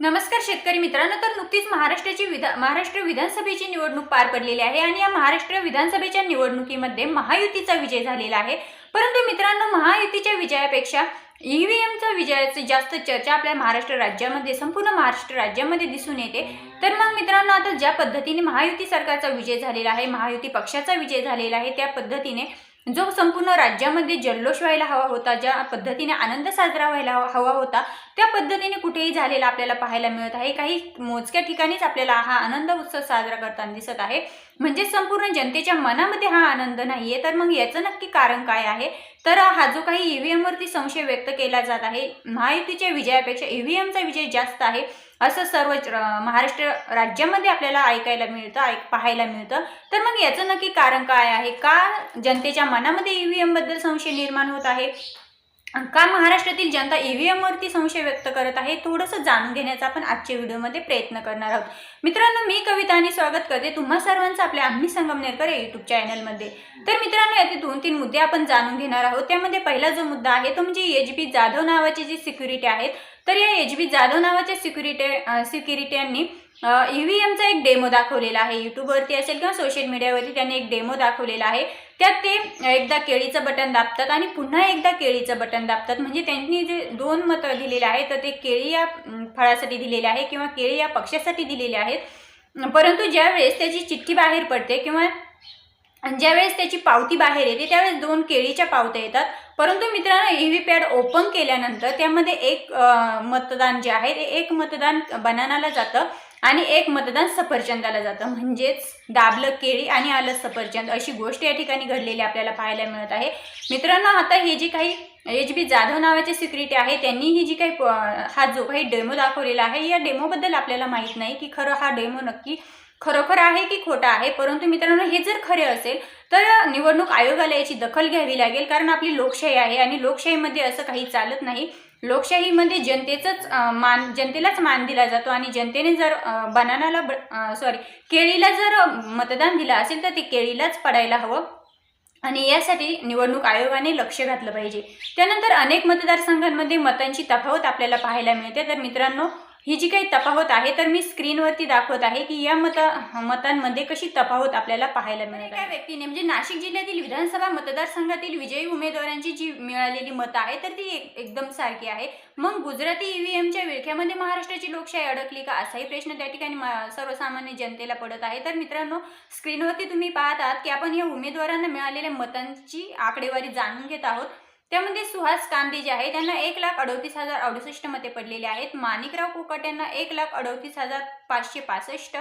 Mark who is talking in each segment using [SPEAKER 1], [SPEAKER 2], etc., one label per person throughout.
[SPEAKER 1] नमस्कार शेतकरी मित्रांनो तर नुकतीच महाराष्ट्राची विधा महाराष्ट्र विधानसभेची निवडणूक पार पडलेली आहे आणि या महाराष्ट्र विधानसभेच्या निवडणुकीमध्ये महायुतीचा विजय झालेला आहे. परंतु मित्रांनो महायुतीच्या विजयापेक्षा ईव्हीएमचा विजयाची जास्त चर्चा आपल्या महाराष्ट्र राज्यामध्ये संपूर्ण महाराष्ट्र राज्यामध्ये दिसून येते. तर मग मित्रांनो आता ज्या पद्धतीने महायुती सरकारचा विजय झालेला आहे महायुती पक्षाचा विजय झालेला आहे त्या पद्धतीने जो संपूर्ण राज्यामध्ये जल्लोष व्हायला हवा होता ज्या पद्धतीने आनंद साजरा व्हायला हवा हवा होता त्या पद्धतीने कुठेही झालेला आपल्याला पाहायला मिळत आहे. काही मोजक्या ठिकाणीच आपल्याला हा आनंद उत्सव साजरा करताना दिसत आहे. म्हणजे संपूर्ण जनतेच्या मनामध्ये हा आनंद नाहीये. तर मग याचं नक्की कारण काय आहे? तर हा जो काही ईव्हीएम वरती संशय व्यक्त केला जात आहे महायुतीच्या विजयापेक्षा ईव्हीएमचा विजय जास्त आहे असं सर्व महाराष्ट्र राज्यामध्ये आपल्याला ऐकायला मिळतं ऐक पाहायला मिळतं. तर मग याचं नक्की कारण काय आहे? का जनतेच्या मनामध्ये ईव्हीएमबद्दल संशय निर्माण होत आहे? का महाराष्ट्रातील जनता ए व्ही एमवरती संशय व्यक्त करत आहे. थोडंसं जाणून घेण्याचा आपण आजच्या व्हिडिओमध्ये प्रयत्न करणार आहोत. मित्रांनो मी कविता आणि स्वागत करते तुम्हा सर्वांचं आपल्या आम्ही संगमनेरकर या युट्यूब चॅनलमध्ये तर मित्रांनो याचे दोन तीन मुद्दे आपण जाणून घेणार आहोत. त्यामध्ये पहिला जो मुद्दा आहे तो म्हणजे एच बी जाधव नावाची जी सिक्युरिटी आहेत तर या एच बी जाधव नावाच्या सिक्युरिटी सिक्युरिट्यांनी ईव्हीएमचा एक डेमो दाखवलेला आहे. युट्यूबवरती असेल किंवा सोशल मीडियावरती त्यांनी एक डेमो दाखवलेला आहे. त्यात ते एकदा केळीचं बटन दाबतात आणि पुन्हा एकदा केळीचं बटन दाबतात. म्हणजे त्यांनी जे दोन मतं दिलेले आहेत तर ते केळी या फळासाठी दिलेले आहे किंवा केळी या पक्षासाठी दिलेले आहेत. परंतु ज्यावेळेस त्याची चिठ्ठी बाहेर पडते किंवा ज्यावेळेस त्याची पावती बाहेर येते त्यावेळेस दोन केळीच्या पावत्या येतात. परंतु मित्रांनो ई व्ही पॅड ओपन केल्यानंतर त्यामध्ये एक मतदान जे आहे ते एक मतदान बनानाला जातं. आणि एक मतदान सफरचंदाला जातं. म्हणजेच दाबलं केळी आणि आलं सफरचंद अशी गोष्ट या ठिकाणी घडलेली आपल्याला पाहायला मिळत आहे. मित्रांनो आता हे जे काही एच बी जाधव नावाचे सिक्युरिटी आहे त्यांनी ही जी काही प- हा जो काही डेमो दाखवलेला आहे या डेमोबद्दल आपल्याला माहीत नाही की खरं हा डेमो नक्की खरोखर आहे की खोटा आहे. परंतु मित्रांनो हे जर खरे असेल तर निवडणूक आयोगाला याची दखल घ्यावी लागेल कारण आपली लोकशाही आहे आणि लोकशाहीमध्ये असं काही चालत नाही. लोकशाहीमध्ये जनतेचंच मान जनतेलाच मान दिला जातो आणि जनतेने जर बनानाला सॉरी केळीला जर मतदान दिलं असेल तर ते केळीलाच पडायला हवं. आणि यासाठी निवडणूक आयोगाने लक्ष घातलं पाहिजे. त्यानंतर अनेक मतदारसंघांमध्ये मतांची तफावत आपल्याला पाहायला मिळते. तर मित्रांनो ही जी काही तफावत आहे तर मी स्क्रीनवरती दाखवत आहे की या मत मतांमध्ये कशी तफावत आपल्याला पाहायला मिळत आहे. व्यक्तीने म्हणजे नाशिक जिल्ह्यातील विधानसभा मतदारसंघातील विजयी उमेदवारांची जी मिळालेली मतं आहे तर ती एक- एकदम सारखी आहे. मग गुजराती ईव्हीएमच्या विळख्यामध्ये महाराष्ट्राची लोकशाही अडकली का? असाही प्रश्न त्या ठिकाणी मा- सर्वसामान्य जनतेला पडत आहे. तर मित्रांनो स्क्रीनवरती तुम्ही पाहत आहात की आपण या उमेदवारांना मिळालेल्या मतांची आकडेवारी जाणून घेत आहोत. त्यामध्ये सुहास कांदे जे आहे त्यांना एक लाख अडोतीस हजार अडुसष्ट मते पडलेले आहेत. माणिकराव कोकट यांना एक लाख अडोतीस हजार पाचशे पासष्ट.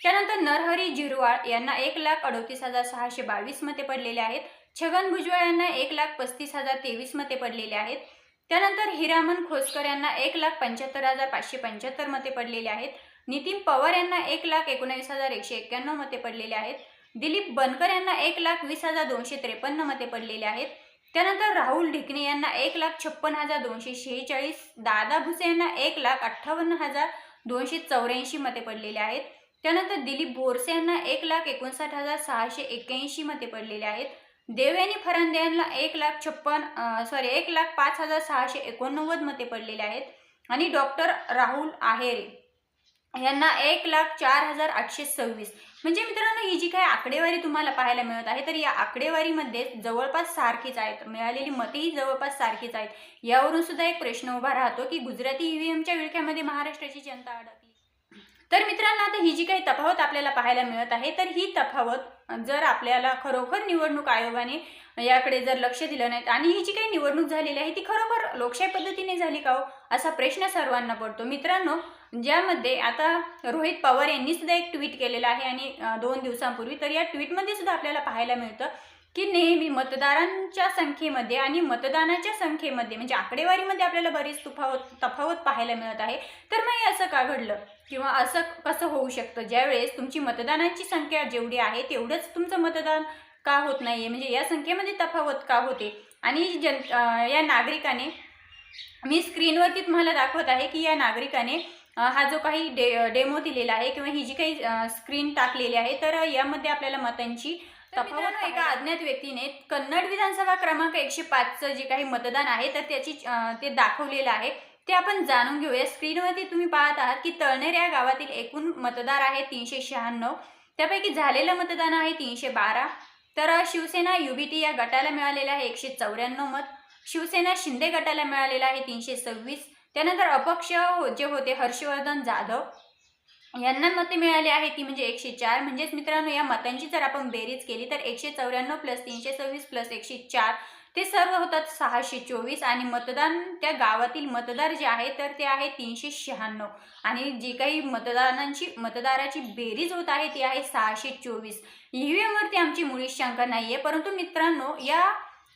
[SPEAKER 1] त्यानंतर नरहरी झिरवाळ यांना एक लाख अडोतीस हजार सहाशे बावीस मते पडलेले आहेत. छगन भुजबळ यांना एक लाख पस्तीस हजार तेवीस मते पडलेले आहेत. त्यानंतर हिरामन खोसकर यांना एक लाख पंच्याहत्तर हजार पाचशे पंच्याहत्तर मते पडलेले आहेत. नितीन पवार यांना एक लाख एकोणावीस हजार एकशे एक्क्याण्णव मते पडलेले आहेत. दिलीप बनकर यांना एक लाख वीस हजार दोनशे त्रेपन्न मते पडलेले आहेत. त्यानंतर राहुल ढिकणे यांना एक लाख छप्पन हजार दोनशे शेहेचाळीस दादा भुसे यांना एक लाख अठ्ठावन्न हजार दोनशे चौऱ्याऐंशी मते पडलेले आहेत. त्यानंतर दिलीप बोरसे यांना एक लाख एकोणसाठ हजार सहाशे एक्क्याऐंशी मते पडलेले आहेत. देवयानी फरांदे यांना एक लाख छप्पन सॉरी एक लाख पाच हजार सहाशे एकोणनव्वद मते पडलेले आहेत. आणि डॉक्टर राहुल आहेरे यांना एक लाख चार हजार आठशे सव्वीस. म्हणजे मित्रांनो ही जी काही आकडेवारी तुम्हाला पाहायला मिळत आहे तर या आकडेवारीमध्ये जवळपास सारखीच आहेत. मिळालेली मतेही जवळपास सारखीच आहेत. यावरून सुद्धा एक प्रश्न उभा राहतो की गुजराती ईव्हीएमच्या विळख्यामध्ये महाराष्ट्राची जनता अडकली. तर मित्रांनो आता ही जी काही तफावत आपल्याला पाहायला मिळत आहे तर ही तफावत जर आपल्याला खरोखर निवडणूक आयोगाने याकडे जर लक्ष दिलं नाही आणि ही जी काही निवडणूक झालेली आहे ती खरोखर लोकशाही पद्धतीने झाली का हो? असा प्रश्न सर्वांना पडतो. मित्रांनो ज्यामध्ये आता रोहित पवार यांनी सुद्धा एक ट्विट केलेलं आहे आणि दोन दिवसांपूर्वी. तर या ट्विटमध्ये सुद्धा आपल्याला पाहायला मिळतं की नेहमी मतदारांच्या संख्येमध्ये आणि मतदानाच्या संख्येमध्ये म्हणजे आकडेवारीमध्ये आपल्याला बरीच तुफावत तफावत पाहायला मिळत आहे. तर मग हे असं का घडलं? किंवा असं कसं होऊ शकतं? ज्यावेळेस तुमची मतदानाची संख्या जेवढी आहे तेवढंच तुमचं मतदान का होत नाही आहे म्हणजे या संख्येमध्ये तफावत का होते? आणि जन या नागरिकाने मी स्क्रीनवरती तुम्हाला दाखवत आहे की या नागरिकाने हा जो काही डे डेमो दिलेला आहे किंवा ही जी काही स्क्रीन टाकलेली आहे तर यामध्ये आपल्याला मतांची तफावत एका अज्ञात व्यक्तीने कन्नड विधानसभा क्रमांक एकशे पाचचं जे काही मतदान आहे तर त्याची ते दाखवलेलं आहे. ते आपण जाणून घेऊया. स्क्रीनवरती तुम्ही पाहत आहात की तळनेर या गावातील एकूण मतदार आहे तीनशे शहाण्णव. त्यापैकी झालेलं मतदान आहे तीनशे बारा. तर शिवसेना युबीटी या गटाला मिळालेलं आहे एकशे चौऱ्याण्णव मत. शिवसेना शिंदे गटाला मिळालेलं आहे तीनशे सव्वीस. त्यानंतर अपक्ष हो- जे होते हर्षवर्धन जाधव यांना मते मिळाली आहे ती म्हणजे एकशे चार. म्हणजेच मित्रांनो या मतांची जर आपण बेरीज केली तर एकशे चौऱ्याण्णव प्लस तीनशे सव्वीस प्लस एकशे चार ते सर्व होतात सहाशे चोवीस. आणि मतदान त्या गावातील मतदार जे आहे तर ते आहे तीनशे शहाण्णव. आणि जी काही मतदानांची मतदाराची बेरीज होत आहे ती आहे सहाशे चोवीस. ईव्हीएमवरती आमची मुळीच शंका नाही आहे परंतु मित्रांनो या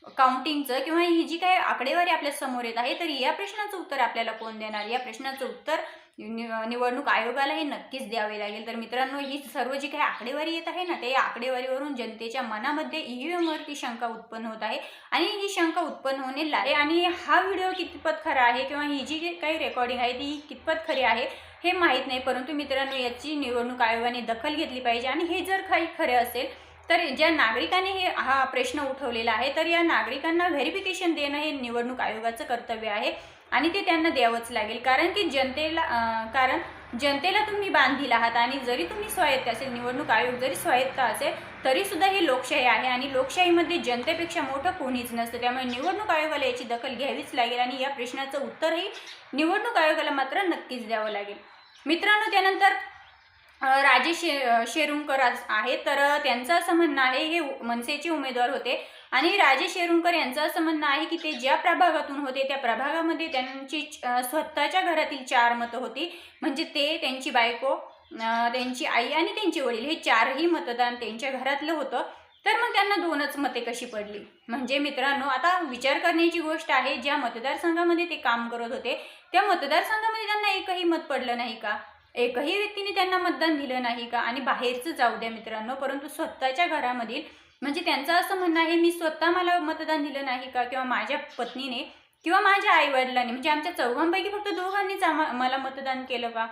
[SPEAKER 1] काउंटिंगचं किंवा ही जी काही आकडेवारी आपल्यासमोर येत आहे तर या प्रश्नाचं उत्तर आपल्याला कोण देणार? या प्रश्नाचं उत्तर निवडणूक आयोगाला हे नक्कीच द्यावे लागेल. तर मित्रांनो ही सर्व जी काही आकडेवारी येत आहे ना ते आकडेवारीवरून जनतेच्या मनामध्ये ईव्हीएमवरती शंका उत्पन्न होत आहे. आणि ही शंका उत्पन्न होणे आहे आणि हा व्हिडिओ कितपत खरा आहे किंवा ही जी काही रेकॉर्डिंग आहे ती कितपत खरी आहे हे माहीत नाही. परंतु मित्रांनो याची निवडणूक आयोगाने दखल घेतली पाहिजे. आणि हे जर काही खरे असेल तर ज्या नागरिकांनी हे हा प्रश्न उठवलेला आहे तर या नागरिकांना व्हेरिफिकेशन देणं हे निवडणूक आयोगाचं कर्तव्य आहे आणि ते त्यांना द्यावंच लागेल. कारण की जनतेला कारण जनतेला तुम्ही बांधील आहात आणि जरी तुम्ही स्वायत्त असेल निवडणूक आयोग जरी स्वायत्त असेल तरीसुद्धा ही लोकशाही आहे आणि लोकशाहीमध्ये जनतेपेक्षा मोठं कोणीच नसतं. त्यामुळे निवडणूक आयोगाला याची दखल घ्यावीच लागेल आणि या प्रश्नाचं उत्तरही निवडणूक आयोगाला मात्र नक्कीच द्यावं लागेल. मित्रांनो त्यानंतर राजेश शे शेरुंकर आज आहे तर त्यांचं असं म्हणणं आहे हे मनसेचे उमेदवार होते. आणि राजेश शेरुंकर यांचं असं म्हणणं आहे की ते ज्या प्रभागातून होते त्या प्रभागामध्ये त्यांची स्वतःच्या घरातील चार मतं होती. म्हणजे ते त्यांची बायको त्यांची आई आणि त्यांचे वडील हे चारही मतदान त्यांच्या घरातलं होतं. तर मग त्यांना दोनच मते कशी पडली? म्हणजे मित्रांनो आता विचार करण्याची गोष्ट आहे ज्या मतदारसंघामध्ये ते काम करत होते त्या मतदारसंघामध्ये त्यांना एकही मत पडलं नाही का? एकही व्यक्तीने त्यांना मतदान दिलं नाही का? आणि बाहेरचं जाऊ द्या मित्रांनो परंतु स्वतःच्या घरामधील म्हणजे त्यांचं असं म्हणणं आहे मी स्वतः मला मतदान दिलं नाही का? किंवा माझ्या पत्नीने किंवा माझ्या आईवडिलांनी म्हणजे आमच्या चौघांपैकी फक्त दोघांनीच आम्हा मला मतदान केलं का?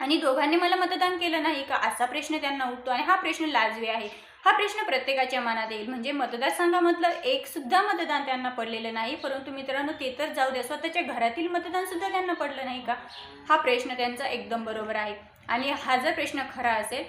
[SPEAKER 1] आणि दोघांनी मला मतदान केलं नाही का? असा प्रश्न त्यांना उठतो आणि हा प्रश्न लाजवी आहे. हा प्रश्न प्रत्येकाच्या मनात येईल. म्हणजे मतदारसंघामधलं एक सुद्धा मतदान त्यांना पडलेलं नाही. परंतु मित्रांनो ते तर जाऊ द्या. स्वतःच्या घरातील मतदान सुद्धा त्यांना पडलं नाही का? हा प्रश्न त्यांचा एकदम बरोबर आहे. आणि हा जर प्रश्न खरा असेल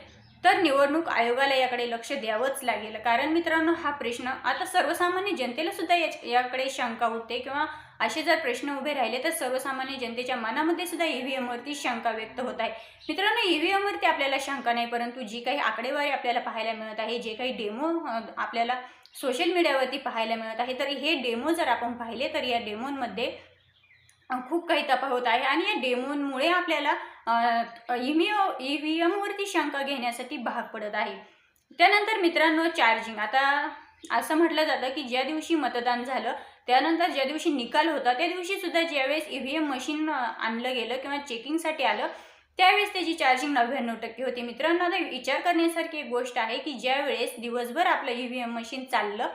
[SPEAKER 1] तर निवडणूक आयोगाला याकडे लक्ष द्यावंच लागेल. कारण मित्रांनो हा प्रश्न आता सर्वसामान्य जनतेला सुद्धा याकडे शंका उठते किंवा असे जर प्रश्न उभे राहिले तर सर्वसामान्य जनतेच्या मनामध्ये सुद्धा ईव्हीएम वरती शंका व्यक्त होत आहे. मित्रांनो ईव्हीएम वरती आपल्याला शंका नाही परंतु जी काही आकडेवारी आपल्याला पाहायला मिळत आहे जे काही डेमो आपल्याला सोशल मीडियावरती पाहायला मिळत आहे तर हे डेमो जर आपण पाहिले तर या डेमोंमध्ये खूप काही तफावत आहे. आणि या डेमोनमुळे आपल्याला इव्हीओ ई व्ही एमवरती शंका घेण्यासाठी भाग पडत आहे. त्यानंतर मित्रांनो चार्जिंग. आता असं म्हटलं जातं की ज्या दिवशी मतदान झालं त्यानंतर ज्या दिवशी निकाल होता त्या दिवशी सुद्धा ज्यावेळेस ई व्ही एम मशीन आणलं गेलं किंवा चेकिंगसाठी आलं त्यावेळेस त्याची चार्जिंग नव्याण्णव टक्के होती. मित्रांनो आता विचार करण्यासारखी एक गोष्ट आहे की ज्यावेळेस दिवसभर आपलं ई व्ही एम मशीन चाललं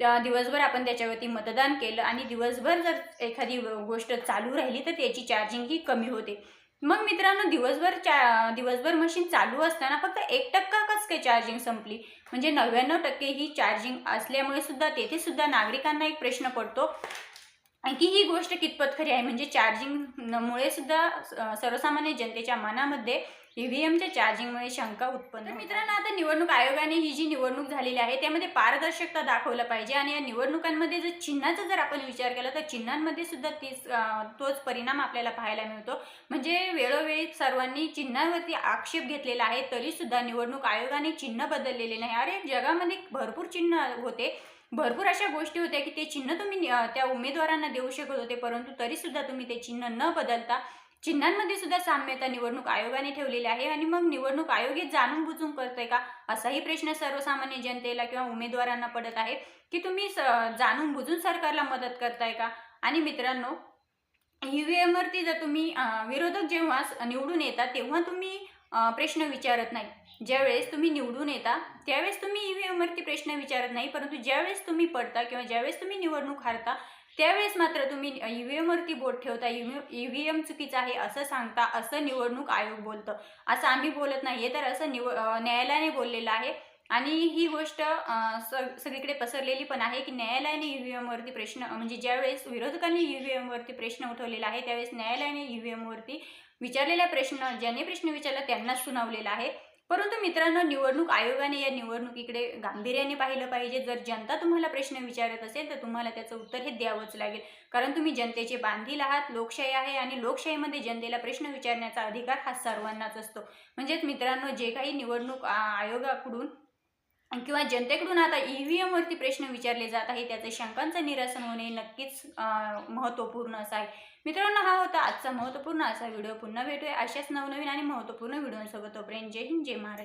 [SPEAKER 1] त्या दिवसभर आपण त्याच्यावरती मतदान केलं आणि दिवसभर जर एखादी गोष्ट चालू राहिली तर त्याची चार्जिंग ही कमी होते. मग मित्रांनो दिवसभर चा दिवसभर मशीन चालू असताना फक्त एक टक्का कस काय चार्जिंग संपली. म्हणजे नव्याण्णव टक्के ही चार्जिंग असल्यामुळे सुद्धा तेथे सुद्धा नागरिकांना एक प्रश्न पडतो. की ही गोष्ट कितपत खरी आहे? म्हणजे चार्जिंगमुळे सुद्धा सर्वसामान्य जनतेच्या मनामध्ये ईव्हीएमच्या चार्जिंगमुळे शंका उत्पन्न. मित्रांनो आता निवडणूक आयोगाने ही जी निवडणूक झालेली आहे त्यामध्ये पारदर्शकता दाखवलं पाहिजे आणि या निवडणुकांमध्ये जर चिन्हाचा जर आपण विचार केला तर चिन्हांमध्ये सुद्धा तीच तोच परिणाम आपल्याला पाहायला मिळतो. म्हणजे वेळोवेळी सर्वांनी चिन्हावरती आक्षेप घेतलेला आहे तरी सुद्धा निवडणूक आयोगाने चिन्ह बदललेले नाही. अरे जगामध्ये भरपूर चिन्ह होते. भरपूर अशा गोष्टी होत्या की ते चिन्ह तुम्ही त्या उमेदवारांना देऊ शकत होते परंतु तरी सुद्धा तुम्ही ते चिन्ह न बदलता चिन्हांमध्ये सुद्धा साम्यता निवडणूक आयोगाने ठेवलेली आहे आणि मग निवडणूक आयोग हे जाणून बुजून करतोय का? असाही प्रश्न सर्वसामान्य जनतेला किंवा उमेदवारांना पडत आहे की तुम्ही जाणून बुजून सरकारला मदत करताय का? आणि मित्रांनो ईव्हीएमवरती वरती जर तुम्ही विरोधक जेव्हा निवडून येतात तेव्हा तुम्ही प्रश्न विचारत नाही. ज्यावेळेस तुम्ही निवडून येता त्यावेळेस तुम्ही ईव्हीएमवरती प्रश्न विचारत नाही परंतु ज्यावेळेस तुम्ही पडता किंवा ज्यावेळेस तुम्ही निवडणूक हारता त्यावेळेस मात्र तुम्ही ईव्हीएम वरती बोट ठेवता ईव्हीएम चुकीचं आहे असं सांगता असं निवडणूक आयोग बोलतं. असं आम्ही बोलत नाहीये तर असं निव न्यायालयाने बोललेलं आहे. आणि ही गोष्ट सगळीकडे पसरलेली पण आहे की न्यायालयाने ई व्ही एमवरती प्रश्न म्हणजे ज्यावेळेस विरोधकांनी ई व्ही एमवरती प्रश्न उठवलेला आहे त्यावेळेस न्यायालयाने ई व्ही एमवरती विचारलेला प्रश्न ज्याने प्रश्न विचारला त्यांनाच सुनावलेला आहे. परंतु मित्रांनो निवडणूक आयोगाने या निवडणुकीकडे गांभीर्याने पाहिलं पाहिजे. जर जनता तुम्हाला प्रश्न विचारत असेल तर तुम्हाला त्याचं उत्तर हे द्यावंच लागेल. कारण तुम्ही जनतेचे बांधील आहात लोकशाही आहे आणि लोकशाहीमध्ये जनतेला प्रश्न विचारण्याचा अधिकार हा सर्वांनाच असतो. म्हणजेच मित्रांनो जे काही निवडणूक आयोगाकडून किंवा जनतेकडून आता ई व्ही एमवरती प्रश्न विचारले जात आहे त्याचं शंकांचं निरसन होणे नक्कीच महत्त्वपूर्ण असं आहे. मित्रांनो हा होता आजचा महत्त्वपूर्ण असा व्हिडिओ. पुन्हा भेटूया अशाच नवनवीन आणि महत्त्वपूर्ण व्हिडिओसोबत. तोपर्यंत जय हिंद जय महाराष्ट्र.